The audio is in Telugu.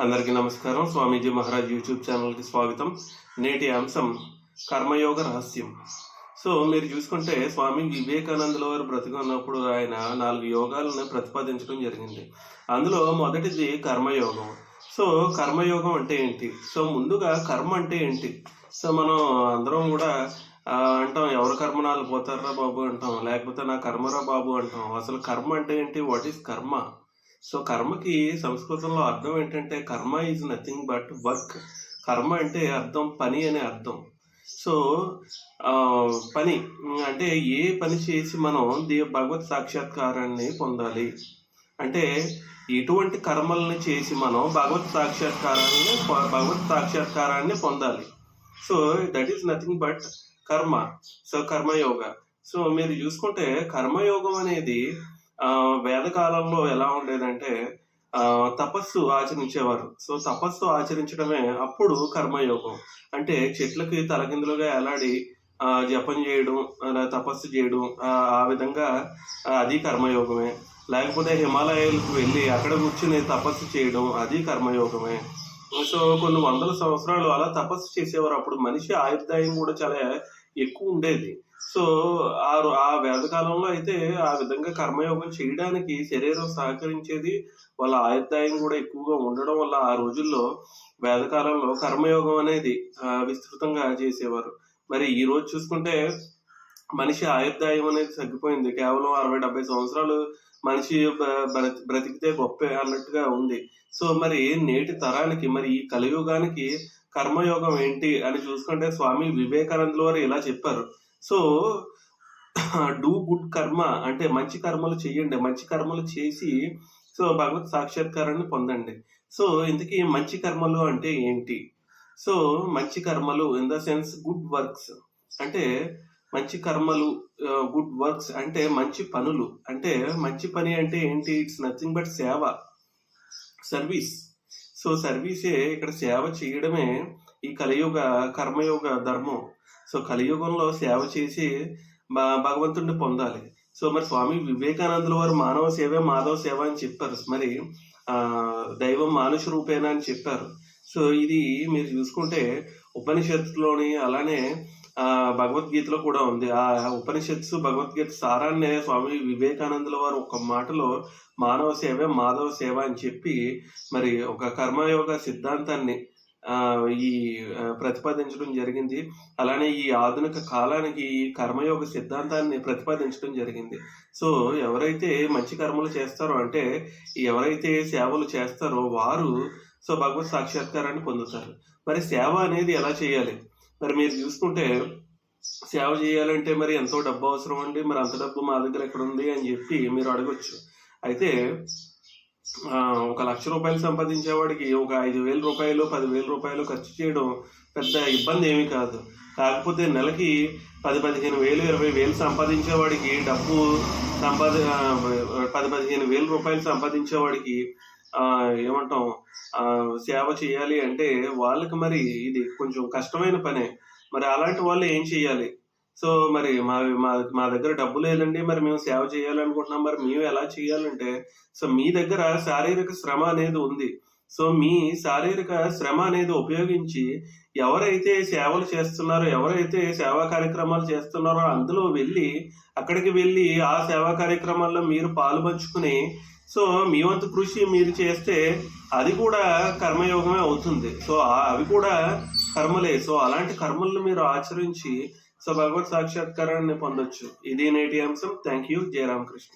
అందరికీ నమస్కారం. స్వామీజీ మహారాజ్ యూట్యూబ్ ఛానల్కి స్వాగతం. నేటి అంశం కర్మయోగ రహస్యం. సో మీరు చూసుకుంటే స్వామి వివేకానందుల వారు బ్రతికున్నప్పుడు ఆయన నాలుగు యోగాలను ప్రతిపాదించడం జరిగింది. అందులో మొదటిది కర్మయోగం. సో కర్మయోగం అంటే ఏంటి? సో ముందుగా కర్మ అంటే ఏంటి? సో మనం అందరం కూడా అంటాం ఎవరి కర్మనాలు పోతారా బాబు అంటాం. లేకపోతే నా కర్మరా బాబు అంటాం. అసలు కర్మ అంటే ఏంటి? వాట్ ఈస్ కర్మ సో కర్మకి సంస్కృతంలో అర్థం ఏంటంటే కర్మ ఈజ్ నథింగ్ బట్ వర్క్. కర్మ అంటే అర్థం పని అనే అర్థం. సో పని అంటే ఏ పని చేసి మనం దే భగవత్ సాక్షాత్కారాన్ని పొందాలి? అంటే ఎటువంటి కర్మల్ని చేసి మనం భగవత్ సాక్షాత్కారాన్ని భగవత్ సాక్షాత్కారాన్ని పొందాలి? So that is nothing but కర్మ. సో కర్మయోగ. సో మీరు చూసుకుంటే కర్మయోగం అనేది వేదకాలంలో ఎలా ఉండేదంటే ఆ, తపస్సు ఆచరించేవారు. సో తపస్సు ఆచరించడమే అప్పుడు కర్మయోగం. అంటే చెట్లకి తలకిందులుగా ఎలాడి ఆ, జపం చేయడం అలా తపస్సు చేయడం ఆ, విధంగా అది కర్మయోగమే. లేకపోతే హిమాలయాలకు వెళ్ళి అక్కడ కూర్చుని తపస్సు చేయడం అది కర్మయోగమే. సో కొన్ని వందల సంవత్సరాలు అలా తపస్సు చేసేవారు. అప్పుడు మనిషి ఆయుర్దాయం కూడా చాలా ఎక్కువ ఉండేది. సో ఆ రో- ఆ వేదకాలంలో అయితే ఆ విధంగా కర్మయోగం చేయడానికి శరీరం సహకరించేది వాళ్ళ ఆయుర్దాయం కూడా ఎక్కువగా ఉండడం వల్ల ఆ రోజుల్లో వేదకాలంలో కర్మయోగం అనేది విస్తృతంగా చేసేవారు. మరి ఈ రోజు చూసుకుంటే మనిషి ఆయుర్దాయం అనేది తగ్గిపోయింది. కేవలం అరవై డెబ్బై సంవత్సరాలు మనిషి బ్రతి- బ్రతికితే గొప్ప అన్నట్టుగా ఉంది. సో మరి నేటి తరానికి మరి ఈ కలియుగానికి కర్మయోగం ఏంటి అని చూసుకుంటే స్వామి వివేకానందుల వారు ఇలా చెప్పారు. సో డూ గుడ్ కర్మ అంటే మంచి కర్మలు చేయండి. మంచి కర్మలు చేసి సో భగవత్ సాక్షాత్కారాన్ని పొందండి. సో ఇంతకీ మంచి కర్మలు అంటే ఏంటి? సో మంచి కర్మలు in the sense good works అంటే మంచి కర్మలు గుడ్ వర్క్స్ అంటే మంచి పనులు. అంటే మంచి పని అంటే ఏంటి? ఇట్స్ నథింగ్ బట్ సేవ సర్వీస్ సో సర్వీసే ఇక్కడ సేవ చేయడమే ఈ కలియుగ కర్మయోగ ధర్మం. సో కలియుగంలో సేవ చేసి భ- భగవంతుడిని పొందాలి. సో మరి స్వామి వివేకానందుల వారు మానవ సేవే మాధవ సేవ అని చెప్పారు. మరి దైవం మానుష రూపేణ అని చెప్పారు. సో ఇది మీరు చూసుకుంటే ఉపనిషత్తులోని అలానే భగవద్గీతలో కూడా ఉంది. ఆ ఉపనిషత్సు భగవద్గీత సారాన్నే స్వామి వివేకానందుల వారు ఒక మాటలో మానవ సేవే మాధవ సేవ అని చెప్పి మరి ఒక కర్మయోగ సిద్ధాంతాన్ని ఈ ప్రతిపాదించడం జరిగింది. అలానే ఈ ఆధునిక కాలానికి ఈ కర్మయోగ సిద్ధాంతాన్ని ప్రతిపాదించడం జరిగింది. సో ఎవరైతే మంచి కర్మలు చేస్తారో అంటే ఎవరైతే సేవలు చేస్తారో వారు సో భగవత్ సాక్షాత్కారాన్ని పొందుతారు. మరి సేవ అనేది ఎలా చేయాలి? మరి మీరు చూసుకుంటే సేవ చేయాలంటే మరి ఎంతో డబ్బు అవసరం అండి. మరి అంత డబ్బు మా దగ్గర ఎక్కడ ఉంది అని చెప్పి మీరు అడగచ్చు. అయితే ఒక లక్ష రూపాయలు సంపాదించేవాడికి ఒక ఐదు వేల రూపాయలు పదివేల రూపాయలు ఖర్చు చేయడం పెద్ద ఇబ్బంది ఏమీ కాదు. కాకపోతే నెలకి పది పదిహేను వేలు ఇరవై వేలు సంపాదించేవాడికి డబ్బు సంపాది పది పదిహేను వేల రూపాయలు సంపాదించేవాడికి ఏమంటాం? ఆ, సేవ చేయాలి అంటే వాళ్ళకి మరి ఇది కొంచెం కష్టమైన పనే. మరి అలాంటి వాళ్ళు ఏం చేయాలి? సో మరి మా మా మా దగ్గర డబ్బు లేదండి మరి మేము సేవ చేయాలనుకుంటున్నాం మరి మేము ఎలా చేయాలంటే సో మీ దగ్గర శారీరక శ్రమ అనేది ఉంది. సో మీ శారీరక శ్రమ అనేది ఉపయోగించి ఎవరైతే సేవలు చేస్తున్నారో ఎవరైతే సేవా కార్యక్రమాలు చేస్తున్నారో అందులో వెళ్ళి అక్కడికి వెళ్ళి ఆ సేవా కార్యక్రమాల్లో మీరు పాలు పంచుకుని సో మీ వంతు కృషి మీరు చేస్తే అది కూడా కర్మయోగమే అవుతుంది. సో అవి కూడా కర్మలే. సో అలాంటి కర్మలను మీరు ఆచరించి సో భగవత్ సాక్షాత్కారాన్ని పొందొచ్చు. ఇది నేటి అంశం. Thank you Jayaramakrishna